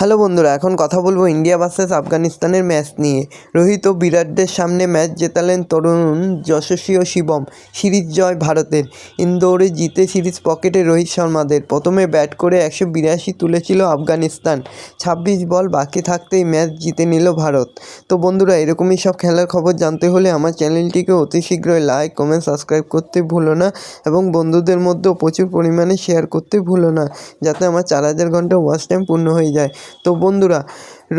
Hello বন্ধুরা, এখন কথা বলব ইন্ডিয়া ভার্সেস আফগানিস্তানের ম্যাচ নিয়ে। রোহিত ও বিরাটদের সামনে ম্যাচ জেতালেন তরুণ যশস্বী ও শিবম। সিরিজ জয় ভারতের। ইন্দোরে জিতে সিরিজ পকেটে রোহিত শর্মাদের। প্রথমে ব্যাট করে একশো বিরাশি তুলেছিল আফগানিস্তান। ছাব্বিশ বল বাকি থাকতেই ম্যাচ জিতে নিল ভারত। তো বন্ধুরা, এরকমই সব খেলার খবর জানতে হলে আমার চ্যানেলটিকে অতি শীঘ্রই লাইক, কমেন্ট, সাবস্ক্রাইব করতে ভুলো না এবং বন্ধুদের মধ্যেও প্রচুর পরিমাণে শেয়ার করতে ভুলো না, যাতে আমার চার হাজার ঘণ্টা ওয়াচ টাইম পূর্ণ হয়ে যায়। তো বন্ধুরা,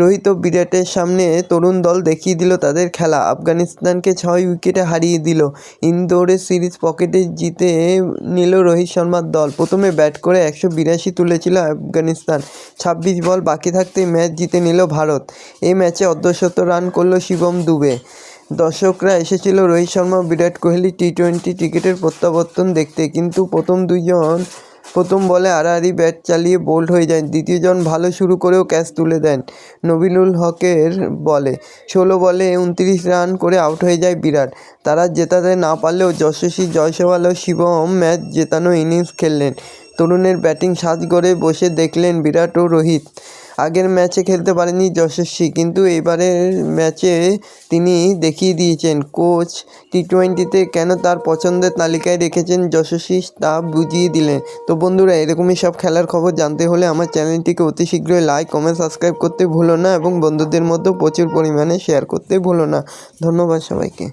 রোহিত ও বিরাটের সামনে তরুণ দল দেখিয়ে দিল তাদের খেলা। আফগানিস্তানকে ছয় উইকেটে হারিয়ে দিল। ইন্দোরে সিরিজ পকেটে জিতে নিল রোহিত শর্মার দল। প্রথমে ব্যাট করে একশো বিরাশি তুলেছিল আফগানিস্তান। ছাব্বিশ বল বাকি থাকতেই ম্যাচ জিতে নিল ভারত। এই ম্যাচে অর্ধশত রান করল শিবম দুবে। দর্শকরা এসেছিল রোহিত শর্মা, বিরাট কোহলি টি টোয়েন্টি ক্রিকেটের প্রত্যাবর্তন দেখতে। কিন্তু প্রথম দুইজন প্রথম বলে আড়াআড়ি ব্যাট চালিয়ে বোল্ড হয়ে যায় দ্বিতীয়জন ভালো শুরু করেও ক্যাচ তুলে দেন, নবিনুল হকের বলে। ষোলো বলে উনত্রিশ রান করে আউট হয়ে যায় বিরাট। তারা জেতাতে না পারলেও যশস্বী, জয়সওয়াল ও শিবম ম্যাচ জেতানো ইনিংস খেললেন। তরুণের ব্যাটিং সাজ করে বসে দেখলেন বিরাট ও রোহিত। আগের ম্যাচে খেলতে পারেনি যশস্বী, কিন্তু এবারের ম্যাচে তিনি দেখিয়ে দিয়েছেন, কোচ টি টোয়েন্টিতে কেন তার পছন্দের তালিকায় রেখেছেন যশস্বী তা বুঝিয়ে দিলেন। তো বন্ধুরা, এরকমই সব খেলার খবর জানতে হলে আমার চ্যানেলটিকে অতি শীঘ্রই লাইক, কমেন্ট, সাবস্ক্রাইব করতে ভুলো না এবং বন্ধুদের মধ্যেও প্রচুর পরিমাণে শেয়ার করতে ভুলো না। ধন্যবাদ সবাইকে।